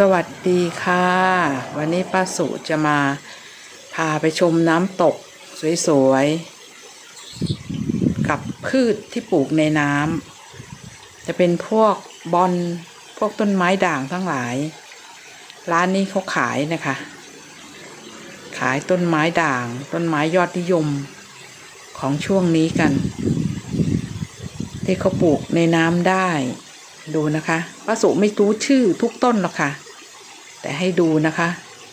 สวัสดีค่ะ วันนี้ป้าสุจะมา พาไปชมน้ำตกสวยๆ กับพืชที่ปลูกในน้ำจะเป็นพวกบอนพวกต้นไม้ด่างทั้งหลาย ร้านนี้เขาขายนะคะ ขายต้นไม้ด่าง ต้นไม้ยอดนิยมของช่วงนี้กัน ที่เขาปลูกในน้ำได้ดูนะคะป้าสุไม่รู้ชื่อทุกต้นหรอกค่ะ แต่ให้ดูนะคะ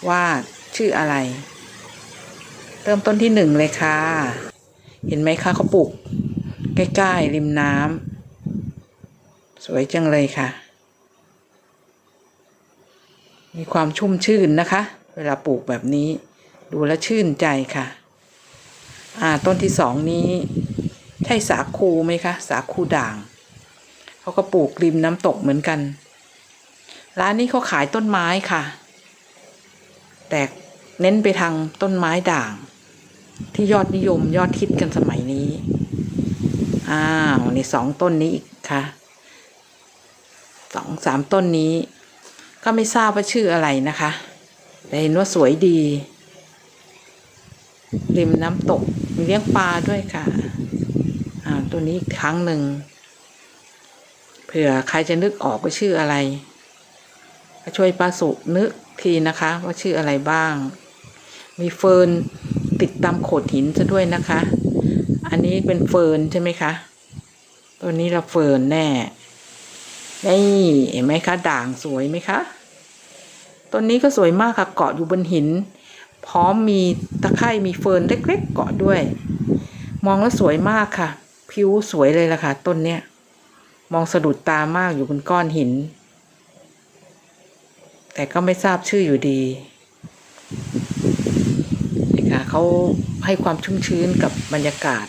ว่าชื่ออะไร เริ่มต้นที่หนึ่งเลยค่ะ เห็นไหมคะเขาปลูก ใกล้ๆริมน้ำสวยจังเลยค่ะ มีความชุ่มชื่นนะคะ เวลาปลูกแบบนี้ ดูแลชื่นใจค่ะ อ่าต้นที่สองนี้ ใช่สาคูไหมคะ สาคูด่าง เขาก็ปลูกริมน้ำตกเหมือนกัน ร้านนี้เขาขายต้นไม้ค่ะ แต่เน้นไปทางต้นไม้ด่าง ที่ยอดนิยมยอดฮิตกันสมัยนี้ อ้าวนี่สองต้นนี้อีกค่ะสองสามต้นนี้ ก็ไม่ทราบว่าชื่ออะไรนะคะ แต่เห็นว่าสวยดี ริมน้ำตกมีเลี้ยงปลาด้วยค่ะอ่าตัวนี้อีกครั้งหนึ่งเผื่อใครจะนึกออกว่าชื่ออะไร ช่วยป้าสุนึกทีนะคะ ว่าชื่ออะไรบ้าง มีเฟิร์นติดตามโขดหินซะด้วยนะคะ อันนี้เป็นเฟิร์นใช่ไหมคะ ตัวนี้เราเฟิร์นแน่นี่เห็นไหมคะ ด่างสวยไหมคะต้นนี้ก็สวยมากค่ะเกาะอยู่บนหิน พร้อมมีตะไคร่มีเฟิร์นเล็กๆ เกาะด้วย มองแล้วสวยมากค่ะ ผิวสวยเลยล่ะค่ะ ต้นเนี้ยมองสะดุดตามากอยู่บนก้อนหิน แต่ก็ไม่ทราบชื่ออยู่ดีนี่ค่ะเขาให้ความชุ่มชื้นกับบรรยากาศ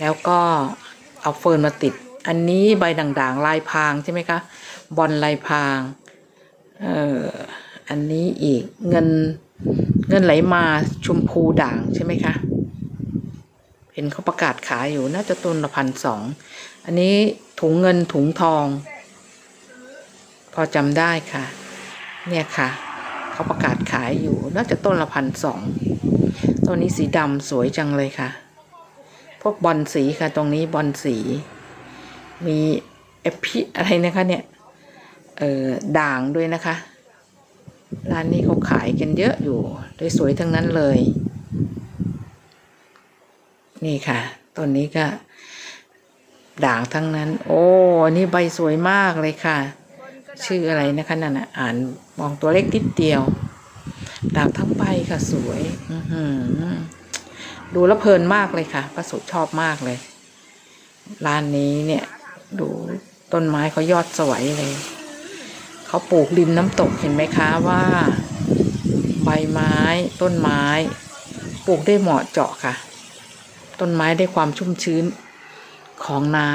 แล้วก็เอาเฟิร์นมาติด อันนี้ใบด่างๆ ลายพรางใช่ไหมคะบอลลายพรางเอออันนี้อีกเงินเงินไหลมาชมพูด่างใช่ไหมคะเห็นเขาประกาศขายอยู่น่าจะต้นละพันสองอันนี้ถุงเงินถุงทอง พอจำได้ค่ะ เนี่ยค่ะ เขาประกาศขายอยู่น่าจะต้นละพันสองต้นนี้สีดำสวยจังเลยค่ะ พวกบอลสีค่ะ ตรงนี้บอลสี มีเอพิอะไรนะคะเนี่ย เออด่างด้วยนะคะ ร้านนี้เขาขายกันเยอะอยู่ด้วยสวยทั้งนั้นเลย นี่ค่ะต้นนี้ก็ด่างทั้งนั้น โอ้ นี่ใบสวยมากเลยค่ะ ชื่ออะไรนะคะนั่นนะอ่านมองตัวเล็กนิดเดียวดางทั้งใบค่ะสวย อืดูแล้วเพลินมากเลยค่ะประสุชอบมากเลย ร้านนี้เนี่ย ดูต้นไม้เขายอดสวยเลย เขาปลูกริมน้ำตกเห็นไหมคะว่า ใบไม้ต้นไม้ ปลูกได้เหมาะเจาะค่ะ ต้นไม้ได้ความชุ่มชื้นของน้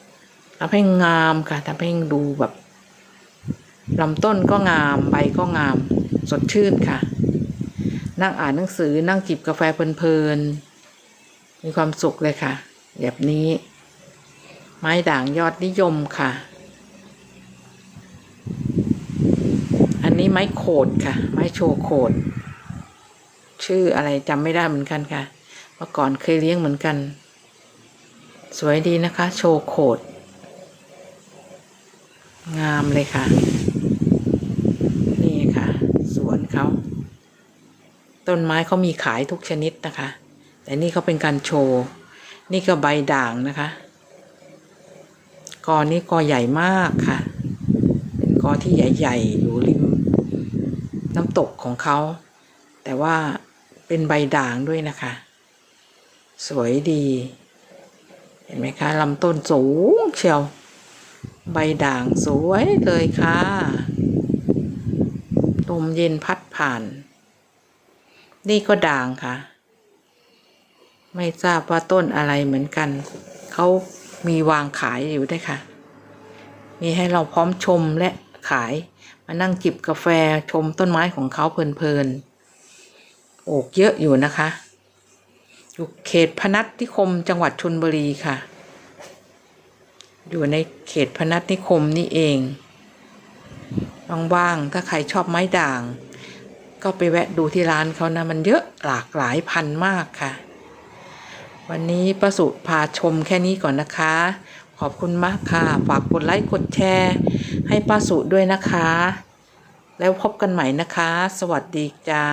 ำทำให้งามค่ะทำให้ดูแบบ ลำต้นก็งามใบก็งาม สดชื่นค่ะ นั่งอ่านหนังสือนั่งจิบกาแฟเพลินๆ มีความสุขเลยค่ะ แบบนี้ ไม้ด่างยอดนิยมค่ะ อันนี้ไม้โขดค่ะ ไม้โชโขด ชื่ออะไรจำไม่ได้เหมือนกันค่ะ เมื่อก่อนเคยเลี้ยงเหมือนกัน สวยดีนะคะ โชโขดงามเลยค่ะ นี่ค่ะ สวนเขา ต้นไม้เขามีขายทุกชนิดนะคะ แต่นี่เขาเป็นการโชว์ นี่ก็ใบด่างนะคะกอนี้กอใหญ่มากค่ะ เป็นกอที่ใหญ่ๆอยู่ริมน้ำตกของเขา แต่ว่าเป็นใบด่างด้วยนะคะ สวยดี เห็นไหมคะลำต้นสูงเชียว ใบด่างสวยเลยค่ะลมเย็นพัดผ่าน นี่ก็ด่างค่ะ ไม่ทราบว่าต้นอะไรเหมือนกัน เขามีวางขายอยู่ด้วยค่ะ มีให้เราพร้อมชมและขาย มานั่งจิบกาแฟชมต้นไม้ของเขาเพลินๆ โอกเยอะอยู่นะคะ อยู่เขตพนัสนิคมจังหวัดชนบุรีค่ะ อยู่ในเขตพนัสนิคมนี่เองว่างๆ ถ้าใครชอบไม้ด่าง ก็ไปแวะดูที่ร้านเขานะมันเยอะหลากหลายพันมากค่ะ วันนี้ป้าสุพาชมแค่นี้ก่อนนะคะ ขอบคุณมากค่ะ ฝากกดไลค์กดแชร์ ให้ป้าสุด้วยนะคะ แล้วพบกันใหม่นะคะ สวัสดีจ้า